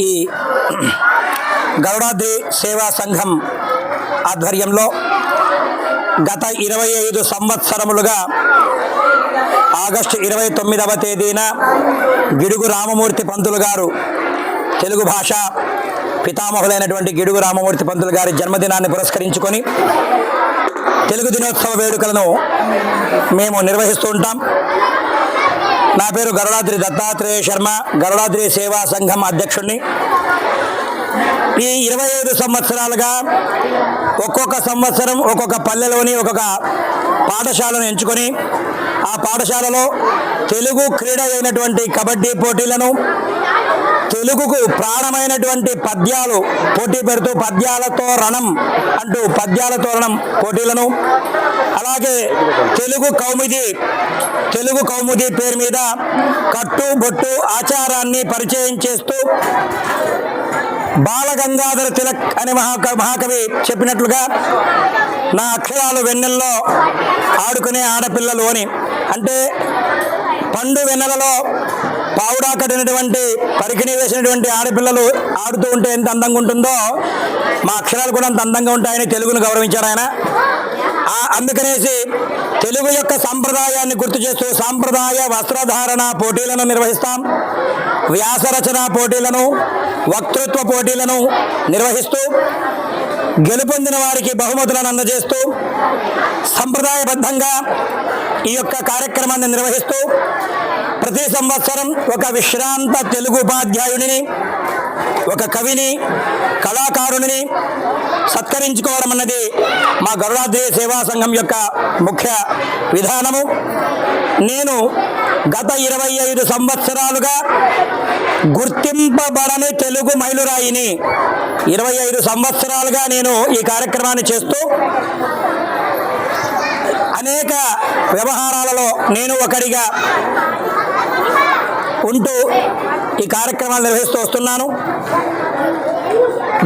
ఈ గరుడాద్రి సేవా సంఘం ఆధ్వర్యంలో గత ఇరవై ఐదు సంవత్సరములుగా ఆగస్టు ఇరవై తొమ్మిదవ తేదీన గిడుగు రామమూర్తి పంతులు గారు తెలుగు భాష పితామహులైనటువంటి గిడుగు రామమూర్తి పంతులు గారి జన్మదినాన్ని పురస్కరించుకొని తెలుగు దినోత్సవ వేడుకలను మేము నిర్వహిస్తూ ఉంటాం. నా పేరు గరుడాద్రి దత్తాత్రేయ శర్మ గరుడాద్రి సేవా సంఘం అధ్యక్షుడిని ఈ ఇరవై ఐదు సంవత్సరాలుగా ఒక్కొక్క సంవత్సరం ఒక్కొక్క పల్లెలోని ఒక్కొక్క పాఠశాలను ఎంచుకొని ఆ పాఠశాలలో తెలుగు క్రీడ అయినటువంటి కబడ్డీ పోటీలను తెలుగుకు ప్రాణమైనటువంటి పద్యాలు పోటీ పెడుతూ పద్యాలతో రణం అంటూ పద్యాలతో రణం పోటీలను. అలాగే తెలుగు కౌముది తెలుగు కౌముది పేరు మీద కట్టు బొట్టు ఆచారాన్ని పరిచయం చేస్తూ బాలగంగాధర తిలక్ అనే మహాక మహాకవి చెప్పినట్లుగా నా అక్షరాలు వెన్నెల్లో ఆడుకునే ఆడపిల్లలు అని. అంటే పండు వెన్నెలలో పావుడా కట్టినటువంటి పరికిణి వేసినటువంటి ఆడపిల్లలు ఆడుతూ ఉంటే ఎంత అందంగా ఉంటుందో మా అక్షరాలు కూడా అంత అందంగా ఉంటాయని తెలుగును గౌరవించారు ఆయన. ఆ- అందుకనేసి తెలుగు యొక్క సాంప్రదాయాన్ని గుర్తు చేస్తూ సాంప్రదాయ వస్త్రధారణ పోటీలను నిర్వహిస్తాం. వ్యాసరచన పోటీలను వక్తృత్వ పోటీలను నిర్వహిస్తూ గెలుపొందిన వారికి బహుమతులను అందజేస్తూ సంప్రదాయబద్ధంగా ఈ యొక్క కార్యక్రమాన్ని నిర్వహిస్తూ ప్రతి సంవత్సరం ఒక విశ్రాంత తెలుగు ఉపాధ్యాయుడిని ఒక కవిని కళాకారుడిని సత్కరించుకోవడం అన్నది మా గరుడాద్రి సేవా సంఘం యొక్క ముఖ్య విధానము. నేను గత ఇరవై ఐదు సంవత్సరాలుగా గుర్తింపబడని తెలుగు మైలురాయిని ఇరవై ఐదు సంవత్సరాలుగా నేను ఈ కార్యక్రమాన్ని చేస్తూ అనేక వ్యవహారాలలో నేను ఒకడిగా ఉంటూ ఈ కార్యక్రమాలు నిర్వహిస్తూ వస్తున్నాను.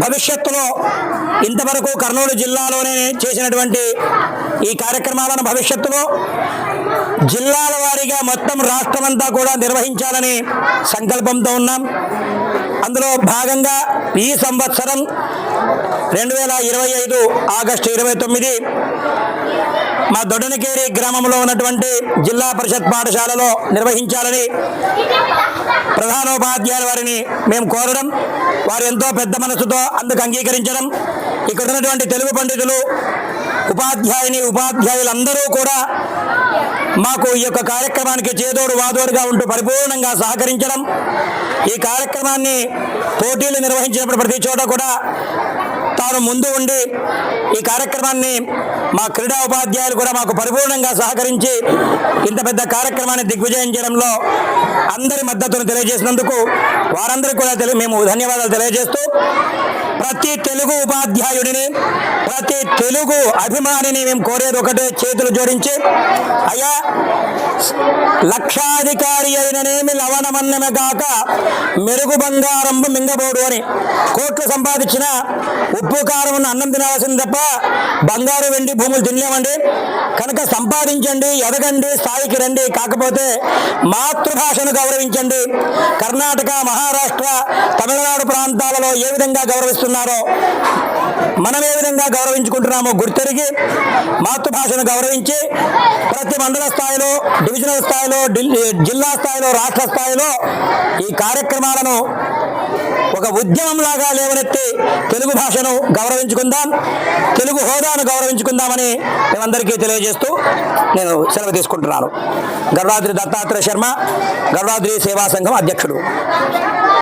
భవిష్యత్తులో ఇంతవరకు కర్నూలు జిల్లాలోనే చేసినటువంటి ఈ కార్యక్రమాలను భవిష్యత్తులో జిల్లాల వారీగా మొత్తం రాష్ట్రమంతా కూడా నిర్వహించాలని సంకల్పంతో ఉన్నాం. అందులో భాగంగా ఈ సంవత్సరం రెండు వేల ఇరవై ఐదు ఆగస్టు ఇరవై తొమ్మిది మా దొడనకేరి గ్రామంలో ఉన్నటువంటి జిల్లా పరిషత్ పాఠశాలలో నిర్వహించాలని ప్రధానోపాధ్యాయుల వారిని మేము కోరడం వారు ఎంతో పెద్ద మనసుతో అందుకు అంగీకరించడం ఇక్కడ ఉన్నటువంటి తెలుగు పండితులు ఉపాధ్యాయుని ఉపాధ్యాయులందరూ కూడా మాకు ఈ యొక్క కార్యక్రమానికి చేదోడు వాదోడుగా ఉంటూ పరిపూర్ణంగా సహకరించడం ఈ కార్యక్రమాన్ని పోటీలు నిర్వహించినప్పుడు ప్రతి చోట కూడా తాను ముందు ఉండి ఈ కార్యక్రమాన్ని మా క్రీడా ఉపాధ్యాయులు కూడా మాకు పరిపూర్ణంగా సహకరించి ఇంత పెద్ద కార్యక్రమాన్ని దిగ్విజయం చేయడంలో అందరి మద్దతును తెలియజేసినందుకు వారందరికీ కూడా మేము ధన్యవాదాలు తెలియజేస్తూ ప్రతి తెలుగు ఉపాధ్యాయుడిని ప్రతి తెలుగు అభిమానిని మేము కోరేది ఒకటే చేతులు జోడించి అయ్యా లక్షాధికారి అయిననేమి లవణమన్నమే కాక మెరుగు బంగారం మింగబోడు అని కోట్లు సంపాదించిన ఉప్పు కారం ఉన్న అన్నం తినాల్సింది తప్ప బంగారు వెండి భూములు తినలేమండి. కనుక సంపాదించండి ఎదగండి స్థాయికి రండి. కాకపోతే మాతృభాషను గౌరవించండి. కర్ణాటక మహారాష్ట్ర తమిళనాడు ప్రాంతాలలో ఏ విధంగా గౌరవిస్తున్నారో మనం ఏ విధంగా గౌరవించుకుంటున్నామో గుర్తెరిగి మాతృభాషను గౌరవించి ప్రతి మండల స్థాయిలో డివిజనల్ స్థాయిలో జిల్లా స్థాయిలో రాష్ట్ర స్థాయిలో ఈ కార్యక్రమాలను ఒక ఉద్యమంలాగా లేవనెత్తి తెలుగు భాషను గౌరవించుకుందాం తెలుగు హోదాను గౌరవించుకుందామని మేమందరికీ తెలియజేస్తూ నేను సెలవు తీసుకుంటున్నాను. గరుడాద్రి దత్తాత్రేయ శర్మ గరుడాద్రి సేవా సంఘం అధ్యక్షుడు.